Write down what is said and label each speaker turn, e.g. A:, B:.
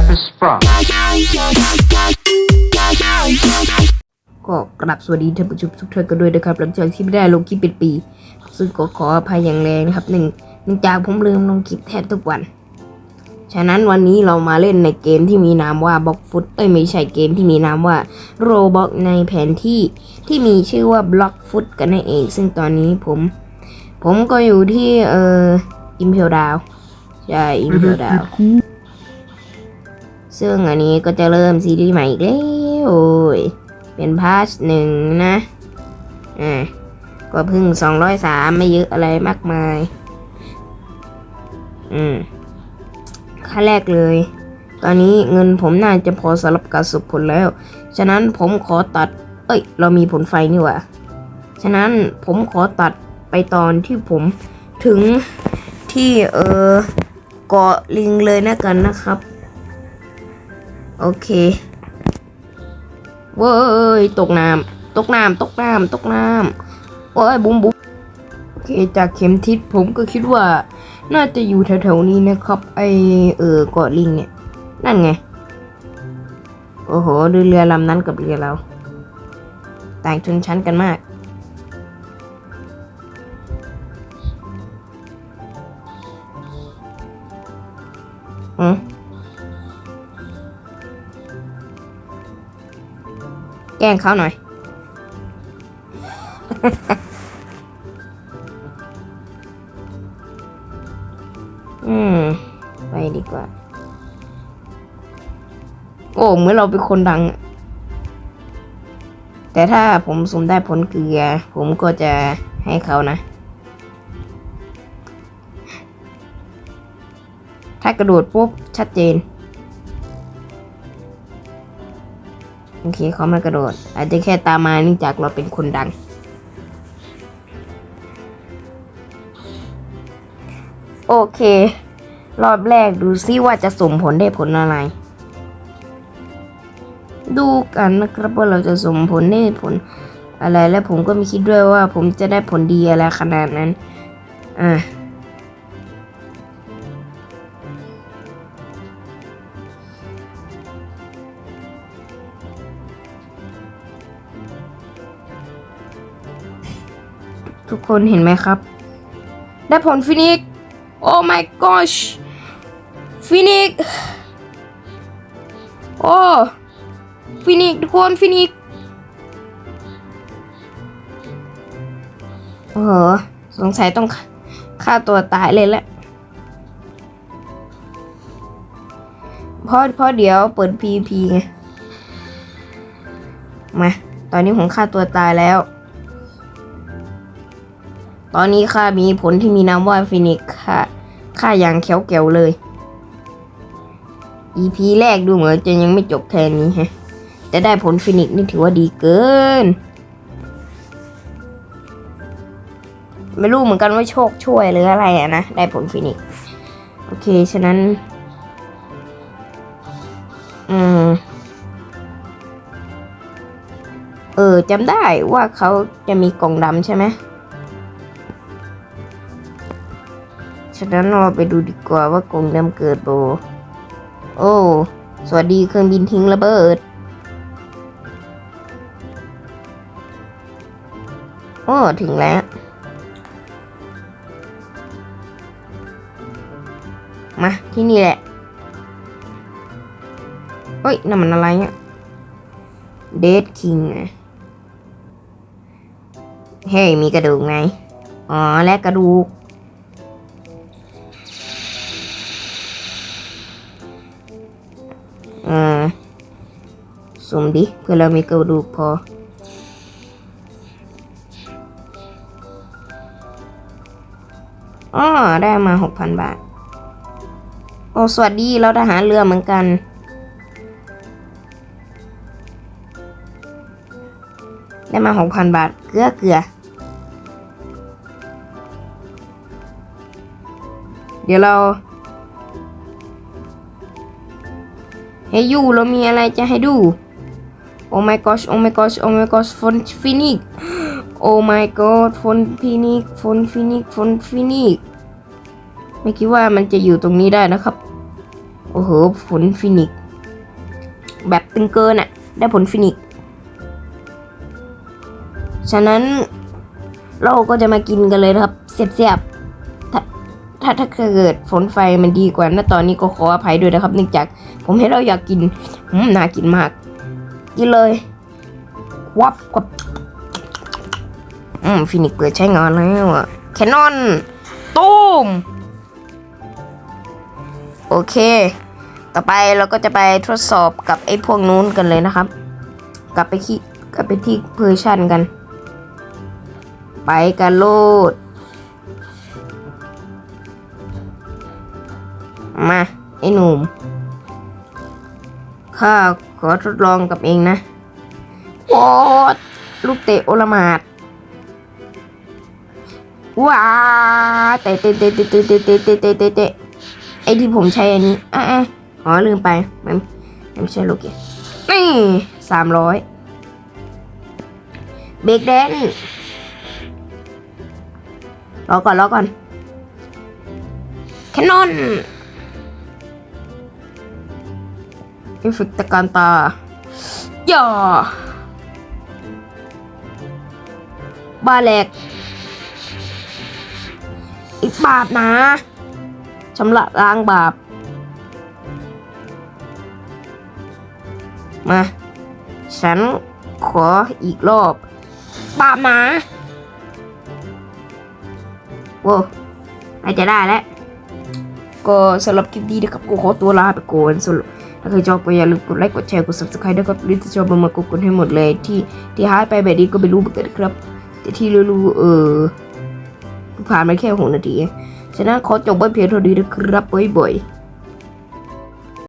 A: Marcus Frog.
B: ก็กราบสวัสดีท่านผู้ชมทุกท่านกันด้วยนะครับ หลังจากที่ไม่ได้ลงคลิปเป็นปี ซึ่งก็ขออภัยอย่างแรงนะครับหนึ่งเนื่องจากผมลืมลงคลิปแทบทุกวัน ฉะนั้นวันนี้เรามาเล่นในเกมที่มีนามว่าบล็อกฟุตเอ้ยไม่ใช่เกมที่มีนามว่าโรบ็อกในแผนที่ที่มีชื่อว่าบล็อกฟุตกันนั่นเอง ซึ่งตอนนี้ผม ผมก็อยู่ที่เอ่ออิมเพลดาวใช่อิมเพลดาว ซึ่งอันนี้ก็จะเริ่มซีรีส์ใหม่อีกแล้วโอ้ยเป็นพาร์ทหนึ่งนะอ่าก็เพิ่งสองร้อยสามไม่เยอะอะไรมากมาย อืมค่าแรกเลย ตอนนี้เงินผมน่าจะพอสำหรับการสุบผลแล้ว ฉะนั้นผมขอตัด เอ้ย เรามีผลไฟนี่หว่า ฉะนั้นผมขอตัดไปตอนที่ผมถึงที่เออเกาะลิงเลยนะกันนะครับ โอเคเว้ยตกน้ำตกน้ำตกน้ำตกน้ำโอ้ยบุ้มบุ้มโอเคจากเข็มทิศผมก็คิดว่า น่าจะอยู่แถวๆนี้นะครับ ไอเออเกาะลิงเนี่ย นั่นไง โอ้โหดูเรือลำนั้นกับเรือเรา ต่างชนชั้นกันมาก แกล้งเขาหน่อย อืม ไปดีกว่า โอ้ เหมือนเราเป็นคนดัง แต่ถ้าผมสมได้ผลเกลือ ผมก็จะให้เขานะ ถ้ากระโดดปุ๊บ ชัดเจน โอเคเขามากระโดด อาจจะแค่ตามมาเนื่องจากเราเป็นคนดัง โอเค รอบแรกดูซิว่าจะสมผลได้ผลอะไร ดูกันนะครับว่าเราจะสมผลได้ผลอะไรและผมก็ไม่คิดด้วยว่าผมจะได้ผลดีอะไรขนาดนั้น อะ ทุกคนเห็นไหมครับ ได้ผลฟินิกโอ้ my gosh ฟินิกโอ้ฟินิกทุกคนฟินิกโอ้โหสงสัยต้องฆ่าตัวตายเลยแหละเพราะเพราะเดี๋ยวเปิด PVP ไง มา ตอนนี้ผมฆ่าตัวตายแล้ว ตอนนี้ข้ามีผลที่มีนามว่าฟินิกค่ะข้าอย่างเขียวเกี่ยวเลย EP แรกดูเหมือนจะยังไม่จบแค่นี้ฮะ แต่ได้ผลฟินิกนี่ถือว่าดีเกิน ไม่รู้เหมือนกันว่าโชคช่วยหรืออะไรอะนะ ได้ผลฟินิก โอเค ฉะนั้น อืม เออจำได้ว่าเขาจะมีกล่องดำใช่ไหม ฉะนั้นเราไปดูดีกว่าว่ากรงดำเกิดโบ โอ้ สวัสดีเครื่องบินทิ้งระเบิด โอ้ ถึงแล้ว มาที่นี่แหละ เฮ้ยนั่นมันอะไรเนี่ยเดดคิงอะเฮ้ยมีกระดูกไง อ๋อ และกระดูก สุ่มดิเพื่อเรามีกระดูกพอ อ๋อ ได้มาหกพันบาท โอ้สวัสดี เราทหารเรือเหมือนกันได้มาหกพันบาท เกลือเกลือ เดี๋ยวเราเฮ้ยยูเรามีอะไรจะให้ดู โอ้ my gosh โอ้ my gosh โอ้ my gosh ฟอนฟินิกโอ้ my god ฟอนฟินิกฟอนฟินิกฟอนฟินิกไม่คิดว่ามันจะอยู่ตรงนี้ได้นะครับ โอ้โหผลฟินิกแบบตึงเกินอะได้ผลฟินิกฉะนั้นเราก็จะมากินกันเลยนะครับเสียบๆถ้าถ้าถ้าเกิดฝนไฟมันดีกว่านะตอนนี้ก็ขออภัยด้วยนะครับ เนื่องจากผมเห็นเราอยากกินอืมน่ากินมาก กินเลยวับกับอืมฟินิกซ์เปิดใช้งานแล้วอะแคนนอนตูมโอเค ต่อไปเราก็จะไปทดสอบกับไอ้พวกนู้นกันเลยนะครับ กลับไปที่กลับไปที่เพอร์ชันกัน ไปกันโลด มา ไอ้หนุ่ม ข้าขอทดลองกับเองนะโอ้ลูกเตะโอลหมาดว้าเตะเตะเตะเตะเตะเตะเตะเตะเตะเตะเตะไอที่ผมใช้อันนี้อะอะอ๋อลืมไปมันมันไม่ใช่ลูกเกดนี่สามร้อยเบรกแดนรอก่อนรอก่อนแคนนอน เอฟเฟกตะการตา ย่าบาแหลก อีกบาปนะชำระล้างบาป มา ฉันขออีกรอบ บาปนะโว้อาจจะได้แล้ว ก็สำหรับคลิปนี้นะครับ กูขอตัวลาไปก่อนสำหรับ ถ้าใครชอบก็อย่าลืมกดไลค์กดแชร์กด subscribe ด้วยครับหรือถ้าชอบมากดกดให้หมดเลย ที่ที่หายไปแบบนี้ก็ไม่รู้เหมือนกันครับแต่ที่รู้ๆเออผ่านมาแค่หกนาทีฉะนั้นขอจบไว้เพียงเท่านี้นะครับบ๊ายบาย